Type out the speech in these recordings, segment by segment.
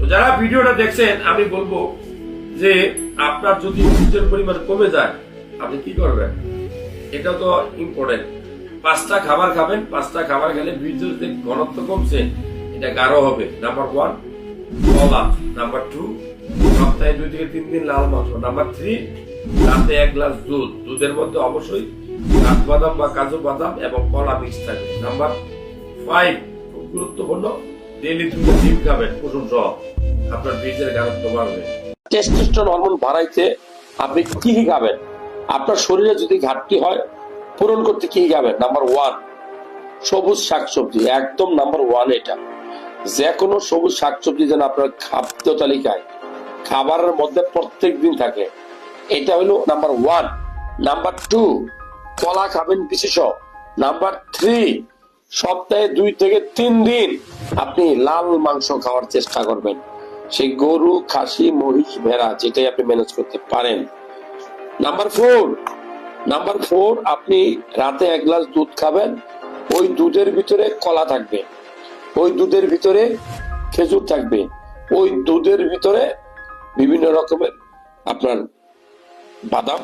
তো যারা ভিডিওটা দেখছেন, আমি বলব যে আপনার যদি দুধের পরিমাণ কমে যায়, আপনি কি করবেন? এটা তো ইম্পর্টেন্ট পাঁচটা খাবার খাবেন, পাঁচটা খাবার খেলে বীর্যের যে ঘনত্ব কমছে, এটা গাঢ় হবে। নাম্বার ওয়ান কলা। নাম্বার টু সপ্তাহে দুই থেকে তিন দিন লাল মাংস। নাম্বার থ্রি রাতে এক গ্লাস দুধ। দুধের মধ্যে অবশ্যই কাঠবাদাম বা কাজু বাদাম এবং কলা মিক্স থাকবে। নাম্বার ফাইভ খুব গুরুত্বপূর্ণ ডেলি ডিম খাবেন কুসুম সহ। আপনার বাড়বে। টেস্টোস্টেরন হরমোন বাড়াইতে আপনি কি কি খাবেন? আপনার শরীরে যদি ঘাটতি হয়, পূরণ করতে কি নাম্বার ওয়ান সবুজ শাকসবজি। একদম নাম্বার ওয়ান এটা। যে কোনো সবুজ শাকসবজি যেন আপনার খাদ্য তালিকায়, খাবারের মধ্যে প্রত্যেক দিন থাকে। এটা হলো নাম্বার ওয়ান নাম্বার টু কলা খাবেন বিশেষ নাম্বার থ্রি সপ্তাহে দুই থেকে তিন দিন আপনি লাল মাংস খাওয়ার চেষ্টা করবেন। সেই গরু, খাসি, মহিষ, ভেড়া যেটাই আপনি ম্যানেজ করতে পারেন। নাম্বার ফোর নাম্বার ফোর আপনি রাতে এক গ্লাস দুধ খাবেন। ওই দুধের ভিতরে কলা থাকবে। ওই দুধের ভিতরে খেজুর থাকবে। ওই দুধের ভিতরে বিভিন্ন রকমের আপনার বাদাম,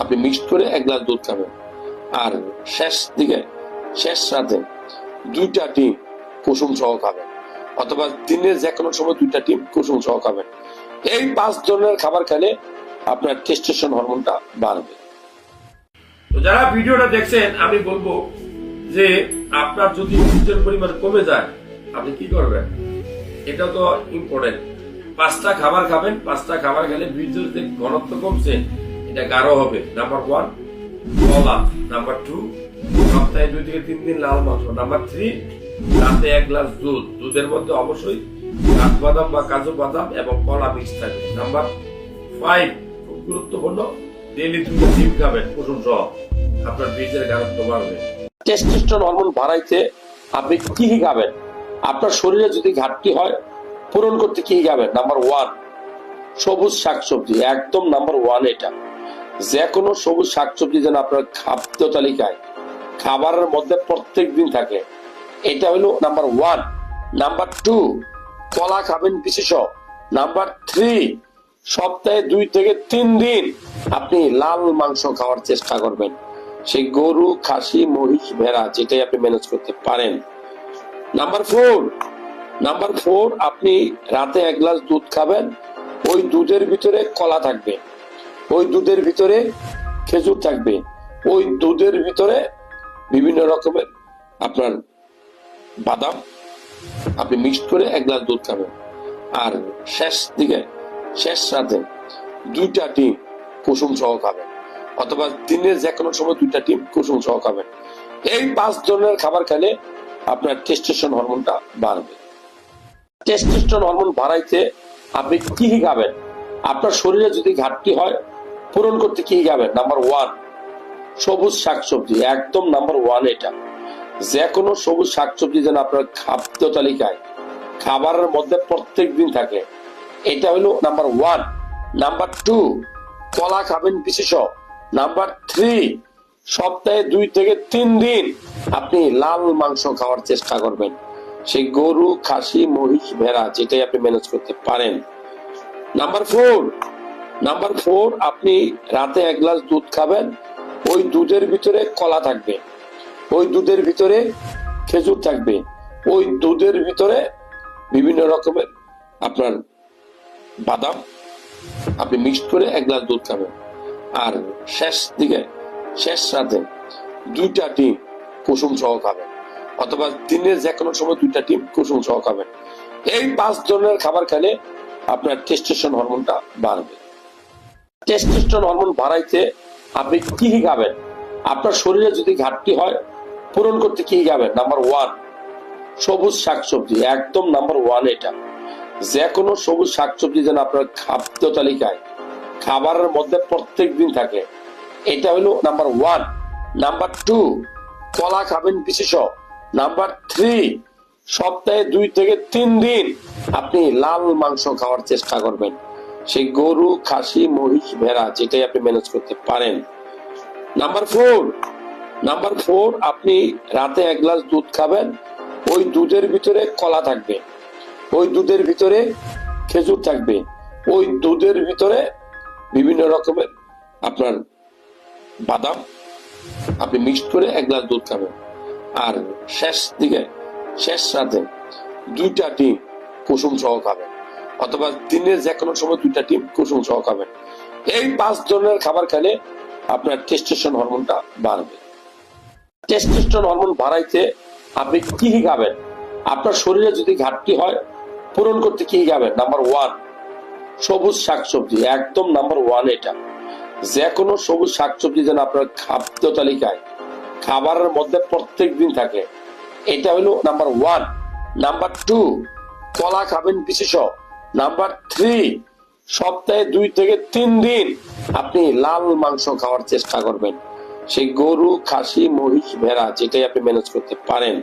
আপনি মিক্সড করে এক গ্লাস দুধ খাবেন। আর শেষ দিকে শেষ রাতে দুইটা টিম কুসুম সহ খাবেন। অথবা দিনের যে কোনো সময় দুইটা টিম কুসুম সহ খাবেন। এই পাঁচ ধরনের খাবার খেলে আপনার টেস্টেশন হরমোনটা বাড়বে। তো যারা ভিডিওটা দেখছেন, আমি বলব যে আপনার যদি দুধের পরিমাণ কমে যায়, আপনি কি করবেন? এটা তো ইম্পর্টেন্ট পাঁচটা খাবার খাবেন, পাঁচটা খাবার খেলে বীর্যের যে ঘনত্ব কমছে, এটা গাঢ় হবে। নাম্বার ওয়ান কলা নাম্বার টু সপ্তাহে দুই থেকে তিন দিন লাল মাংস। নাম্বার থ্রি রাতে এক গ্লাস দুধ। দুধের মধ্যে অবশ্যই কাঠবাদাম বা কাজু বাদাম এবং কলা মিক্স থাকবে। নাম্বার ফাইভ খুব গুরুত্বপূর্ণ ডেলি দুটো ডিম খাবেন, কুসুম সহ। আপনার বীজের ঘনত্ব বাড়বে। টেস্টোস্টেরন হরমোন বাড়াইতে আপনি কি কি খাবেন? আপনার শরীরে যদি ঘাটতি হয়, পূরণ করতে কি কি খাবেন? নাম্বার ওয়ান সবুজ শাকসবজি। একদম নাম্বার ওয়ান এটা। যে কোনো সবুজ শাকসবজি যেন আপনার খাদ্য তালিকায় খাবারের মধ্যে প্রত্যেক দিন থাকে। এটা হলো নাম্বার ওয়ান নাম্বার টু কলা খাবেন বিশেষ নাম্বার থ্রি সপ্তাহে দুই থেকে তিন দিন আপনি লাল মাংস খাওয়ার চেষ্টা করবেন। সেই গরু, খাসি, মহিষ, ভেড়া, যেটাই আপনি ম্যানেজ করতে পারেন। নাম্বার ফোর নাম্বার ফোর আপনি রাতে এক গ্লাস দুধ খাবেন। ওই দুধের ভিতরে কলা থাকবে। ওই দুধের ভিতরে খেজুর থাকবে। ওই দুধের ভিতরে বিভিন্ন রকমের আপনার বাদাম, আপনি মিক্সড করে এক গ্লাস দুধ খাবেন। আর শেষ দিকে, শেষ রাতে দুইটা ডিম কুসুম সহ খাবেন। অথবা দিনের যে কোনো সময় দুইটা ডিম কুসুম সহ খাবেন। এই পাঁচ ধরনের খাবার খেলে আপনার টেস্টেশন হরমোনটা বাড়বে। টেস্টোস্টেরন হরমোন বাড়াইতে আপনি কি কি খাবেন? আপনার শরীরে যদি ঘাটতি হয়, পূরণ করতে কি খাবেন? নাম্বার ওয়ান সবুজ শাকসবজি, একদম নাম্বার ওয়ান এটা। যে কোনো সবুজ শাকসবজি যেন আপনার খাদ্য তালিকায়, খাবারের মধ্যে প্রত্যেক দিন থাকে। এটা হলো নাম্বার ওয়ান নাম্বার টু কলা খাবেন বিশেষ নাম্বার থ্রি সপ্তাহে দুই থেকে তিন দিন আপনি লাল মাংস খাওয়ার চেষ্টা করবেন। সেই গরু, খাসি, মহিষ, ভেড়া, যেটাই আপনি ম্যানেজ করতে পারেন। নাম্বার ফোর নাম্বার ফোর আপনি রাতে এক গ্লাস দুধ খাবেন। ওই দুধের ভিতরে কলা থাকবে, ওই দুধের ভিতরে খেজুর থাকবে, ওই দুধের ভিতরে বিভিন্ন রকমের আপনার বাদাম, আপনি মিক্সড করে এক গ্লাস দুধ খাবেন। আর শেষ দিকে, শেষ রাতে দুইটা ডিম কুসুম সহ খাবেন, অথবা দিনের যে কোনো সময় দুইটা ডিম কুসুম সহ খাবেন। এই পাঁচ ধরনের খাবার খেলে আপনার টেস্টেশন হরমোনটা বাড়বে। টেস্টোস্টেরন হরমোন বাড়াইতে আপনি কি কি খাবেন? আপনার শরীরে যদি ঘাটতি হয়, পূরণ করতে কি খাবেন? নাম্বার ওয়ান সবুজ শাকসবজি, একদম নাম্বার ওয়ান এটা। যে কোনো সবুজ শাকসবজি যেন আপনার খাদ্য তালিকায়, খাবারের মধ্যে প্রত্যেক দিন থাকে। এটা হলো নাম্বার ওয়ান নাম্বার টু কলা খাবেন বিশেষ নাম্বার থ্রি সপ্তাহে দুই থেকে তিন দিন আপনি লাল মাংস খাওয়ার চেষ্টা করবেন। সেই গরু, খাসি, মহিষ, ভেড়া যেটাই আপনি ম্যানেজ করতে পারেন। নাম্বার ফোর নাম্বার ফোর আপনি রাতে এক গ্লাস দুধ খাবেন, ওই দুধের ভিতরে কলা থাকবে, ওই দুধের ভিতরে খেজুর থাকবে, ওই দুধের ভিতরে বিভিন্ন রকমের আপনার বাদাম, আপনি মিক্সড করে এক গ্লাস দুধ খাবেন। আর শেষ দিকে, শেষ রাতে দুইটা ডিম কুসুম সহ খাবেন। অথবা দিনের যে কোনো সময় দুইটা ডিম কুসুম সহ খাবেন। এই পাঁচ ধরনের খাবার খেলে আপনার টেস্টেশন হরমোনটা বাড়বে। টেস্টেস্টন হরমোন বাড়াইতে আপনি কি কি খাবেন? আপনার শরীরে যদি ঘাটতি হয়, পূরণ করতে কি কি খাবেন? নাম্বার ওয়ান সবুজ শাকসবজি, একদম নাম্বার ওয়ান এটা। যে কোনো সবুজ শাকসবজি যেন আপনার খাদ্য তালিকায়, খাবারের মধ্যে প্রত্যেক দিন থাকে। এটা হলো নাম্বার ওয়ান নাম্বার টু কলা খাবেন বিশেষ নাম্বার থ্রি সপ্তাহে দুই থেকে তিন দিন আপনি লাল মাংস খাওয়ার চেষ্টা করবেন। সেই গরু, খাসি, মহিষ, ভেড়া যেটাই আপনি ম্যানেজ করতে পারেন।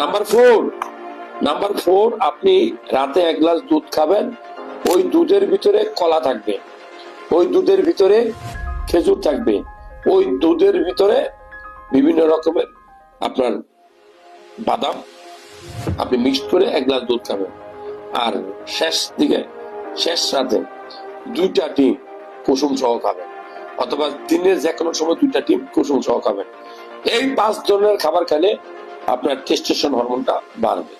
নাম্বার ফোর নাম্বার ফোর আপনি রাতে এক গ্লাস দুধ খাবেন, ওই দুধের ভিতরে কলা থাকবে, ওই দুধের ভিতরে খেজুর থাকবে, ওই দুধের ভিতরে বিভিন্ন রকমের আপনার বাদাম, আপনি মিক্সড করে এক গ্লাস দুধ খাবেন। আর শেষ দিকে, শেষ রাতে দুইটা টিম কুসুম সহ খাবেন অথবা দিনের যে কোনো সময় দুইটা টিম কুসুম সহ খাবেন এই পাঁচ ধরনের খাবার খেলে আপনার টেস্টেশন হরমোনটা বাড়বে।